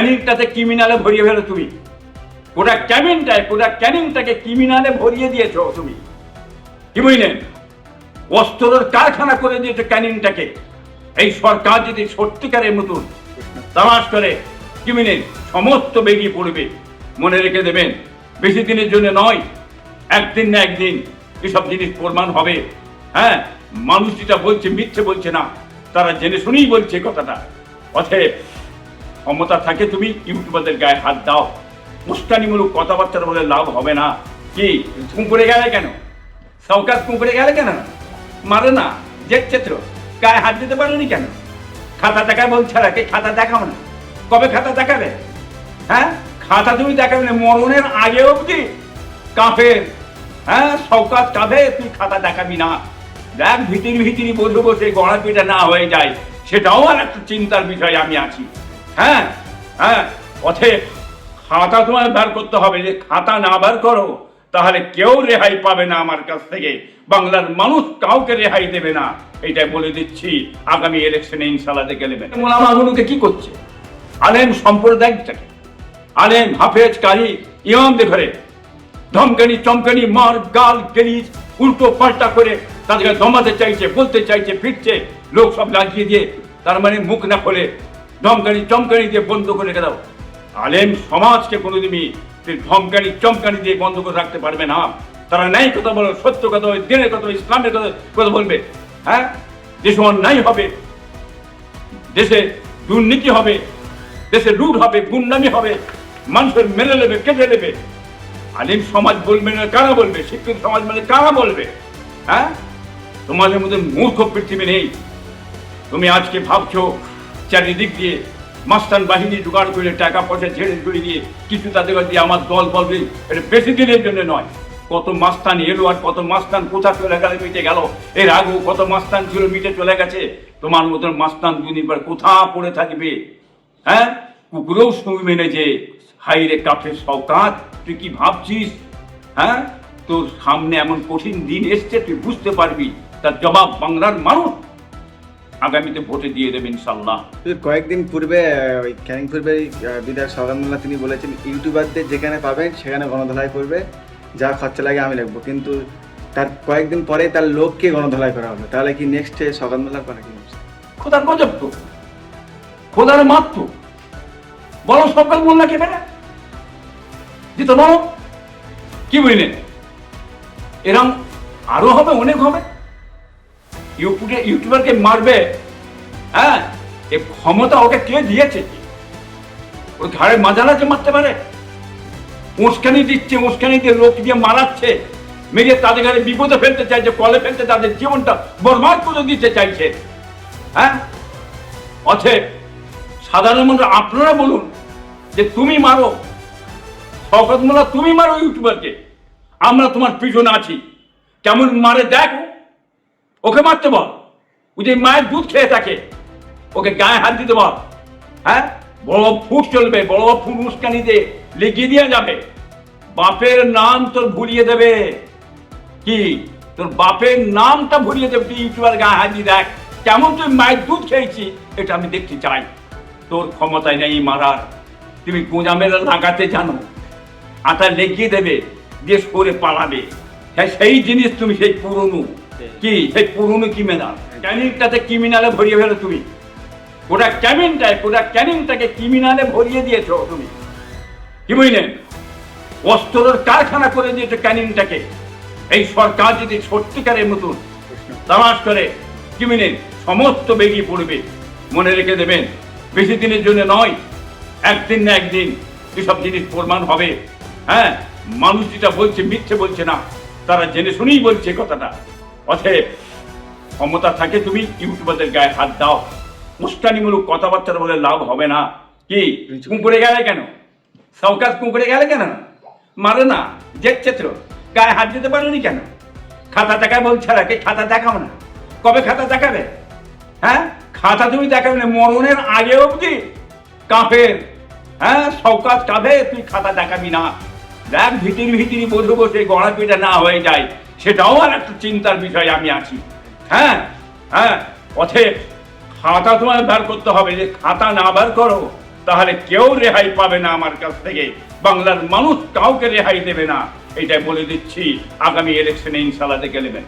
ক্যানিংটাতে ক্রিমিনালে ভরিয়ে ফেলো তুমি। গোটা ক্যাবিনটায়, গোটা ক্যানিংটাকে ক্রিমিনালে ভরিয়ে দিয়েছ তুমি। কি বুঝলেন অস্ত্রের কারখানা করে দিয়েছে ক্যানিংটাকে। এই সরকার যদি সত্যিকারের মতন তামাশ করে ক্রিমিনেল সমস্ত বেরিয়ে পড়বে। মনে রেখে দেবেন, বেশি দিনের জন্য নয়, একদিন না একদিন এসব জিনিস প্রমাণ হবে। হ্যাঁ মানুষ যেটা বলছে মিথ্যে বলছে না, তারা জেনে শুনেই বলছে কথাটা। অতএব ক্ষমতা থাকে, তুমি ইউটিউবারদের গায়ে হাত দাও। উস্কানিমূলক কথাবার্তা বলে লাভ হবে না। কি কুঁকুরে গেলে কেন? সৌকাত কুঁকুরে গেলে কেন? মারে না দেখছে তো গায়ে হাত দিতে পারেনি কেন? খাতা দেখা বলছে রাখে খাতা দেখাও না? কবে খাতা দেখাবে? হ্যাঁ? খাতা তুমি দেখাবে না, মরণের আগে অবধি। কাফের হ্যাঁ সৌকাত কাঁধে তুই খাতা দেখাবি না। দেখ, ভিতরি ভিতরি বসে বসে গড়া পিঠা না হয়ে যায়। সেটাও আর একটা চিন্তার বিষয় আমি আছি। হ্যাঁ হ্যাঁ পথে খাতা তোমার বার করতে হবে যে খাতা না বার করো তাহলে কেউ রেহাই পাবে না আমার কাছ থেকে। বাংলার মানুষ কাউকে রেহাই দেবে না। এটাই বলে দিচ্ছি আগামী ইলেকশনে ইনশাল্লাহ দেখে নেবেন মোলামাগুলোকে কি করছে? আলেম সম্প্রদায়টাকে। আলেম হাফেজ কারি ইমামদের ঘরে ধমকানি চমকানি মার গাল গেলিজ উল্টো পাল্টা করে তাদেরকে দমাতে চাইছে বলতে চাইছে ফিরছে লোক সব লাগিয়ে দিয়ে তার মানে মুখ না খোলে। ধমকানি চমকানি দিয়ে বন্ধ করে রেখে দাও। আলেম সমাজকে কোনোদিনই ধমকানি চমকানি দিয়ে বন্ধ করে রাখতে পারবে না। তারা ন্যায় কথা বলো, সত্য কথা বলবে দিনের কথা ইসলামের কথা কথা বলবে। হ্যাঁ? দেশে অন্যায় হবে। দেশে দুর্নীতি হবে। দেশে লুট হবে, গুন্ডামি হবে। মানুষের মেরে নেবে, কেটে নেবে। আলিম সমাজ বলবে না, কারা বলবে? শিক্ষিত সমাজ মানে কারা বলবে? হ্যাঁ? তোমাদের মধ্যে মূর্খ পৃথিবী নেই। তুমি আজকে ভাবছ চারিদিক দিয়ে মাস্তান বাহিনী জোগাড় করে টাকা পয়সা ছেড়ে ছুড়ে দিয়ে কিছু তাদের দিয়ে আমার দল বলবে এটা বেশি দিনের জন্য নয়। কত মাস্তান এলো আর কত মাস্তান কোথা চলে গেল, মিটে গেল? এর আগেও কত মাস্তান ছিল, মিটে চলে গেছে? তোমার মতন মাস্তান দুনিবার কোথা পড়ে থাকবে? হ্যাঁ? কুকুরেও শুই মেনেছে হাই রে কাফের সৌকাত তুই কি ভাবছিস? হ্যাঁ? তোর সামনে এমন কঠিন দিন এসছে, তুই বুঝতে পারবি। তার জবাব বাংলার মানুষ আগামীতে ভোটে দিয়ে দেবে ইনশাল্লাহ কয়েকদিন পূর্বে ওই ক্যানিং পূর্বে বিধায়ক সৌগান মোল্লা তিনি বলেছেন ইউটিউবারদের যেখানে পাবেন সেখানে গণধলাই করবে যা খরচা লাগে আমি লিখব। কিন্তু তার কয়েকদিন পরে তার লোককে গণধলাই করা হবে। তাহলে কি নেক্সটে সৌগান মোল্লার কথা কি খোদার গজব তো। খোদার মাত্র বলো সকাল মোল্লা কে বেড়া জিতো বলো কি বুঝলেন এরম আরও হবে অনেক হবে। ইউটিউবারকে মারবে? হ্যাঁ? এ ক্ষমতা ওকে কে দিয়েছে? ওর ঘাড়ে মারতে পারে? উস্কানি দিচ্ছে, উস্কানি দিয়ে লোক দিয়ে মারাচ্ছে। মেরে তাদের ঘরে বিপদে ফেলতে চাইছে, কলে ফেলতে তাদের জীবনটা বরবাদ করে দিতে চাইছে। হ্যাঁ? অথব সাধারণ মানুষ, আপনারা বলুন যে তুমি মারো। শকত তুমি মারো ইউটিউবারকে। আমরা তোমার পিছনে আছি। কেমন মারে দেখো। ওকে মারতে বল। ওই যে মায়ের দুধ খেয়ে থাকে। ওকে গায়ে হাত দিতে বল। হ্যাঁ? বড় ফুট চলবে, বড় ফুট উস্কানি দিয়ে লিখিয়ে দিয়ে যাবে। বাপের নাম তোর ভুলিয়ে দেবে। কি? তোর বাপের নামটা ভুলিয়ে দেবে। তুই ইউটিউবার গায়ে হাত দিয়ে দেখ। কেমন তুই মায়ের দুধ খেয়েছি এটা আমি দেখতে চাই। তোর ক্ষমতায় নেই মারার। তুমি গোঁজা মেরে লাগাতে জানো। আটা লেগিয়ে দেবে, দিয়ে সরে পালাবে। হ্যাঁ সেই জিনিস তুমি সেই পুরনো কি? সেই পুরনো ক্রিমিনাল ক্যানিংটাতে ক্রিমিনালে ভরিয়ে ফেলো তুমি? ক্যানিংটাকে ক্রিমিনালে ভরিয়ে দিয়েছ তুমি? কি বুঝলেন অস্ত্রের কারখানা করে দিয়েছ ক্যানিংটাকে এই সরকার যদি সত্যিকারের মতন তামাশ করে সমস্ত বেরিয়ে পড়বে। মনে রেখে দেবেন, বেশি দিনের জন্য নয়, একদিন না একদিন এসব জিনিস প্রমাণ হবে। হ্যাঁ? মানুষ যেটা বলছে, মিথ্যে বলছে না। তারা জেনে শুনেই বলছে কথাটা। অতএব ক্ষমতা থাকে তুমি ইউটিউবারদের গায়ে হাত দাও। উস্কানিমূলক কথাবার্তা বলে লাভ হবে না। কি? কুঁকুরে গেলে কেন? সৌকাত কুঁকুরে গেলে কেন? মারে না দেখছে তো গায়ে হাত দিতে পারেনি কেন? খাতা দেখায় বলছে রাখে খাতা দেখাও না। কবে খাতা দেখাবে? হ্যাঁ? খাতা তুমি দেখাবে না মরণের আগে অবধি। কাফের হ্যাঁ? সৌকাত কাঁধে তুই খাতা দেখাবি না। দেখ ভিতরি ভিতরি বসে বসে গড়া পিঠা না হয়ে যায়। সেটাও আর একটা চিন্তার বিষয় আমি আছি। হ্যাঁ হ্যাঁ পথে খাতা তোমার বার করতে হবে, যে খাতা না বার করো, তাহলে কেউ রেহাই পাবে না আমার কাছ থেকে। বাংলার মানুষ কাউকে রেহাই দেবে না। এটাই বলে দিচ্ছি, আগামী ইলেকশনে ইনশাল্লাহ দেখে নেবেন।